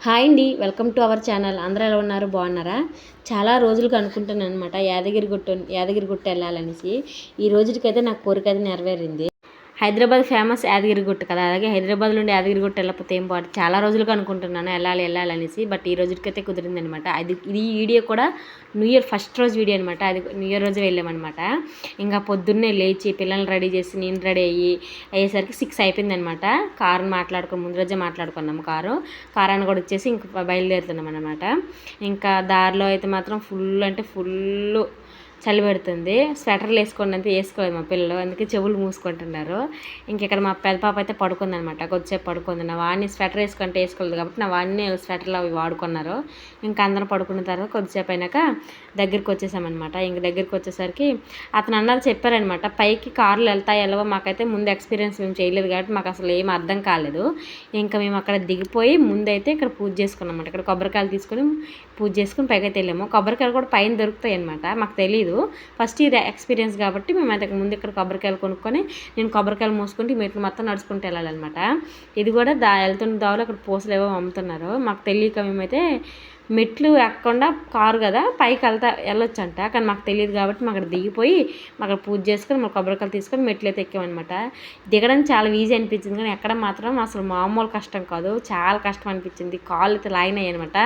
Hi అండి welcome to our channel. అందరూ ఎలా ఉన్నారు? బాగున్నారా? చాలా రోజులుగా అనుకుంటున్నాను అనమాట యాదగిరి గుట్ట యాదగిరి గుట్ట వెళ్ళాలనేసి. ఈ రోజుకైతే నాకు కోరిక అయితే నెరవేరింది. హైదరాబాద్ ఫేమస్ యాదగిరి గుట్ట కదా. అలాగే హైదరాబాద్ నుండి యాదగిరి గుట్ట వెళ్ళకపోతే ఏం బాగుంటుంది? చాలా రోజులుగా అనుకుంటున్నాను వెళ్ళాలి వెళ్ళాలనేసి బట్ ఈ రోజుకైతే కుదిరింది అనమాట అది ఇది వీడియో కూడా న్యూ ఇయర్ ఫస్ట్ రోజు వీడియో అనమాట. అది న్యూ ఇయర్ రోజు వెళ్ళామన్నమాట ఇంకా పొద్దున్నే లేచి పిల్లల్ని రెడీ చేసి నేను రెడీ అయ్యి అయ్యేసరికి సిక్స్ అయిపోయింది అనమాట కారు మాట్లాడుకుని ముందు రోజే మాట్లాడుకున్నాము కారు. కారాన్ని కూడా వచ్చేసి ఇంక బయలుదేరుతున్నాం అనమాట. ఇంకా దారిలో అయితే మాత్రం ఫుల్ అంటే ఫుల్ చలి పెడుతుంది స్వెటర్లు వేసుకోండి అంతే వేసుకోలేదు మా పిల్లలు. అందుకే చెవులు మూసుకుంటున్నారు. ఇంక ఇక్కడ మా పెద్ద పాప అయితే పడుకుంది అనమాట కొద్దిసేపు పడుకుంది. నా వాడిని స్వెటర్ వేసుకుంటే వేసుకోలేదు కాబట్టి నా వాడిని స్వెటర్లు అవి వాడుకున్నారు. ఇంకా అందరం పడుకున్న తర్వాత కొద్దిసేపు అయినాక దగ్గరికి వచ్చేసామన్నమాట ఇంక దగ్గరికి వచ్చేసరికి అతను అన్నారు చెప్పారనమాట పైకి కార్లు వెళ్తాయి వెళ్ళవో మాకైతే ముందు ఎక్స్పీరియన్స్ మేము చేయలేదు కాబట్టి మాకు అసలు ఏం అర్థం కాలేదు. ఇంకా మేము అక్కడ దిగిపోయి ముందైతే ఇక్కడ పూజ చేసుకున్నాం అనమాట ఇక్కడ కొబ్బరికాయలు తీసుకొని పూజ చేసుకుని పైకి అయితే వెళ్ళాము. కొబ్బరికాయలు కూడా పైన దొరుకుతాయి అనమాట మాకు తెలియదు ఫస్ట్ ఇది ఎక్స్పీరియన్స్ కాబట్టి మేము అంతకు ముందు ఇక్కడ కొబ్బరికాయలు కొనుక్కొని నేను కొబ్బరికాయలు మూసుకుంటే మెట్లు మొత్తం నడుచుకుంటూ వెళ్ళాలన్నమాట. ఇది కూడా దా వెళ్తున్న దావలో అక్కడ పూసలు ఏవో అమ్ముతున్నారు. మాకు తెలియక మేమైతే మెట్లు ఎక్కకుండా కారు కదా పైకి వెళ్తా వెళ్ళొచ్చంట. కానీ మాకు తెలియదు కాబట్టి మాకు అక్కడ దిగిపోయి మాకు పూజ చేసుకొని మా కొబ్బరికాయలు తీసుకొని మెట్లు అయితే ఎక్కామన్నమాట. దిగడం చాలా ఈజీ అనిపించింది. కానీ ఎక్కడ మాత్రం అసలు మామూలు కష్టం కాదు. చాలా కష్టం అనిపించింది. కాళ్ళు అయితే లాగినాయి అనమాట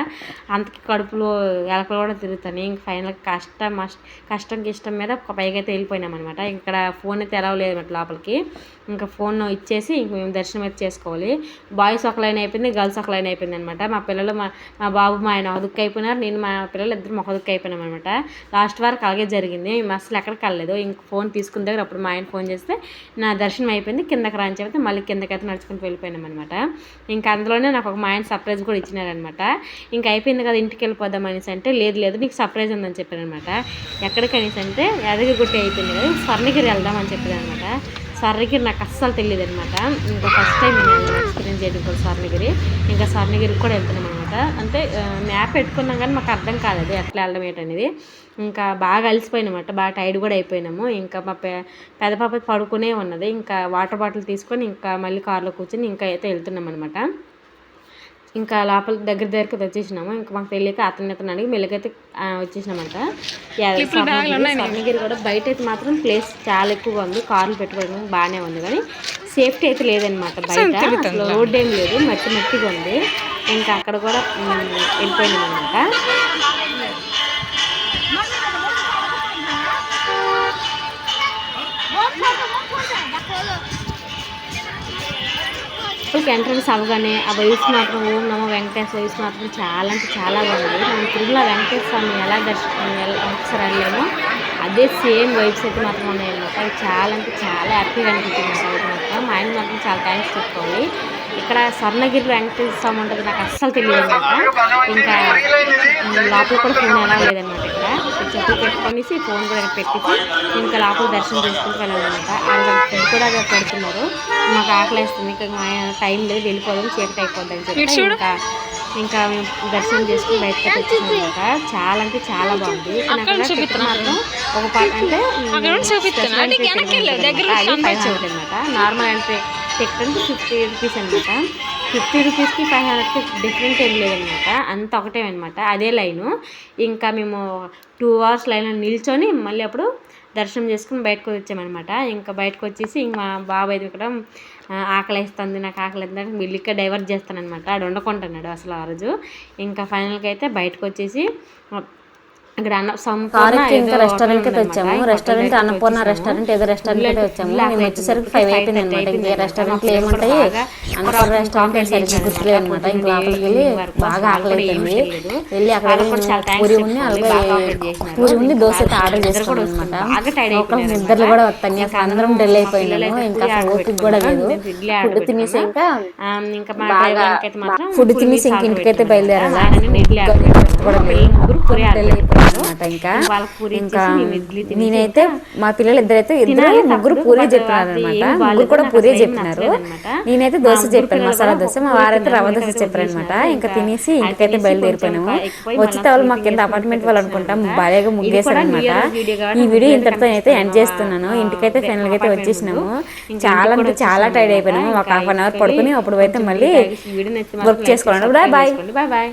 అంతకి కడుపులో ఎలకలు కూడా తిరుగుతాయి ఇంక ఫైనల్ కష్టం కష్టంకి ఇష్టం మీద పైకి అయితే వెళ్ళిపోయినాం అనమాట ఇక్కడ ఫోన్ అయితే ఎలా అనమాట లోపలికి. ఇంకా ఫోన్ ఇచ్చేసి ఇంక మేము దర్శనం అయితే చేసుకోవాలి. బాయ్స్ ఒక లైన్ అయిపోయింది గర్ల్స్ ఒక లైన్ అయిపోయింది అనమాట మా పిల్లలు మా మా బాబు మా ఆయన దుక్కు అయిపోయినారు నేను మా పిల్లలు ఇద్దరు మొహ దుక్కు అయిపోయినాం అనమాట లాస్ట్ వరకు అలాగే జరిగింది. మేము అసలు ఎక్కడికి కలలేదు. ఇంక ఫోన్ తీసుకున్న దగ్గర అప్పుడు మా ఆయన ఫోన్ చేస్తే నా దర్శనం అయిపోయింది. కిందకి రాని చెప్తే మళ్ళీ కిందకైతే నడుచుకుని వెళ్ళిపోయినాం అనమాట ఇంకా అందులోనే నాకు ఒక మా ఆయన సర్ప్రైజ్ కూడా ఇచ్చినారనమాట ఇంకా అయిపోయింది కదా ఇంటికి వెళ్ళిపోదాం అనేసి అంటే లేదు లేదు నీకు సర్ప్రైజ్ ఉందని చెప్పాను అనమాట ఎక్కడికి అనేసి అంటే యాదగిరిగుట్ట అయిపోయింది కదా స్వర్ణగిరి వెళ్దాం అని అనమాట స్వర్ణగిరి నాకు అస్సలు తెలియదు అనమాట ఇంకా ఫస్ట్ టైం చేయడం కూడా స్వర్ణగిరి? ఇంకా స్వర్ణగిరికి కూడా వెళ్తున్నాం అనమాట అంటే మ్యాప్ పెట్టుకున్నాం కానీ మాకు అర్థం కాలేదు ఎట్లా వెళ్ళడం ఏంటనేది ఇంకా బాగా అలసిపోయినమాట బాగా టైర్డ్ కూడా అయిపోయినాము. ఇంకా మా పె పెద్ద పాప పడుకునే ఉన్నది. ఇంకా వాటర్ బాటిల్ తీసుకొని ఇంకా మళ్ళీ కార్లో కూర్చొని ఇంకా అయితే వెళ్తున్నాం అనమాట ఇంకా లోపల దగ్గర దగ్గరికి వచ్చేసినాము. ఇంకా మాకు తెలియక అతని అతను అడిగి మెల్లకైతే వచ్చేసినామంట స్వర్ణగిరి కూడా బయట అయితే మాత్రం ప్లేస్ చాలా ఎక్కువగా ఉంది. కార్లు పెట్టుకోవడం బాగానే ఉంది. కానీ సేఫ్టీ అయితే లేదనమాట బయట. రోడ్ ఏం లేదు మట్టి మట్టిగా ఉంది. ఇంకా అక్కడ కూడా వెళ్ళిపోయినాం అనమాట టెంపుల్కి ఎంట్రన్స్ అవ్వగానే ఆ వైస్ మాత్రం ఓం నమో వెంకటేశ్వర వైస్ మాత్రం చాలా అంటే చాలా బాగుంది. మనం తిరుమల వెంకటేశ్వర స్వామి ఎలా దర్శనం ఒకసారి వెళ్ళామో అదే సేమ్ వైబ్స్ అయితే మాత్రం ఉన్నాయన్నమాట అవి చాలా అంటే చాలా హ్యాపీగా అనిపించింది నాకు మాత్రం. ఆయన మాత్రం చాలా థ్యాంక్స్ చెప్పుకోవాలి. ఇక్కడ స్వర్ణగిరి వెంకటేశ్వర స్వామి ఉంటుంది నాకు అస్సలు తెలియదు అనమాట ఇంకా లోపల కూడా ఫోన్ ఎలా లేదనమాట ఇక్కడ. చెప్పులు పెట్టుకొనేసి ఫోన్ కూడా పెట్టేసి ఇంకా లోపల దర్శనం చేసుకుంటూ వెళ్ళాలన్నమాట. వాళ్ళు ఫుడ్ కూడా పెడుతున్నారు. మాకు ఆకలి వేస్తుంది ఇంకా టైం లేదు వెళ్ళిపోదాం చీకటి అయిపోద్ది అని చెప్పి ఇంకా ఇంకా మేము దర్శనం చేసుకుని బయటకు వచ్చేసామన్నమాట చాలా అంటే చాలా బాగుంది. మాత్రం ఒక పాట అంటే అనమాట నార్మల్ అంటే టికెట్ అంటే ఫిఫ్టీ రూపీస్ అనమాట ఫిఫ్టీ రూపీస్కి ఫైవ్ హండ్రెడ్కి డిఫరెంట్ ఏం లేదనమాట అంత ఒకటే అనమాట అదే లైను ఇంకా మేము టూ అవర్స్ లైన్లో నిల్చొని మళ్ళీ అప్పుడు దర్శనం చేసుకుని బయటకు వచ్చామన్నమాట. ఇంకా బయటకు వచ్చేసి ఇంక మా బాబాయ్ ఇక్కడ ఆకలి వేస్తుంది నాకు ఆకలి వేస్తుంది ఇక్కడ డైవర్ట్ చేస్తానమాట ఆడు వండుకుంటున్నాడు అసలు ఆ రోజు. ఇంకా ఫైనల్గా అయితే బయటకు వచ్చేసి ఇక్కడ అన్న సంపూర్ణ ఇంకా రెస్టారెంట్ అయితే వచ్చాము రెస్టారెంట్ అన్నపూర్ణ రెస్టారెంట్ ఏదో రెస్టారెంట్ అయితే వచ్చాము. మేము వచ్చేసరికి ఫైవ్ అయిపోయింది అనమాట ఇంకా రెస్టారెంట్లో ఏముంటాయి? అన్నపూర్ణ రెస్టారెంట్ సరిగ్గా గుర్తులేదు అనమాట ఇంకా లోపలికి వెళ్ళి బాగా ఆకలి వెళ్ళి అక్కడ పూరి ఉంది అలాగే పూరి ఉంది దోశ అయితే ఆర్డర్ చేసుకున్నాం అనమాట ఒక నిద్రలు కూడా వస్తాయి. అందరం డెల్ అయిపోయినాము. ఇంకా ఓపిక కూడా లేదు. ఫుడ్ తినేసి ఇంకా ఇంకా బాగా ఫుడ్ తినేసి ఇంక ఇంటికైతే బయలుదేరాలి కూడా డెల్ అయిపోయింది అనమాట ఇంకా. ఇంకా నేనైతే మా పిల్లలు ఇద్దరైతే ఇద్దరు ముగ్గురు. పూరి చెప్పినారు అనమాట ముగ్గురు కూడా పూరి చెప్పినారు. నేనైతే దోశ చెప్పాను మసాలా దోశ. మా వారైతే రవ్వ దోశ చెప్పారు అనమాట. ఇంకా తినేసి ఇంటికైతే ఎక్కువ వచ్చితే వాళ్ళు మాకు కింద అపార్ట్మెంట్ వాళ్ళు అనుకుంటాం బాగా ముగ్గేశారు అనమాట ఈ వీడియో ఇంతటితో అయితే ఎండ్ చేస్తున్నాను. ఇంటికైతే ఫైనల్ అయితే వచ్చేసినాము. చాలా అంటే చాలా టైర్డ్ అయిపోయినాము. ఒక హాఫ్ అన్ అవర్ పడుకుని అప్పుడు అయితే మళ్ళీ వర్క్ చేసుకోవాలి బాయ్ బాయ్ బాయ్ బాయ్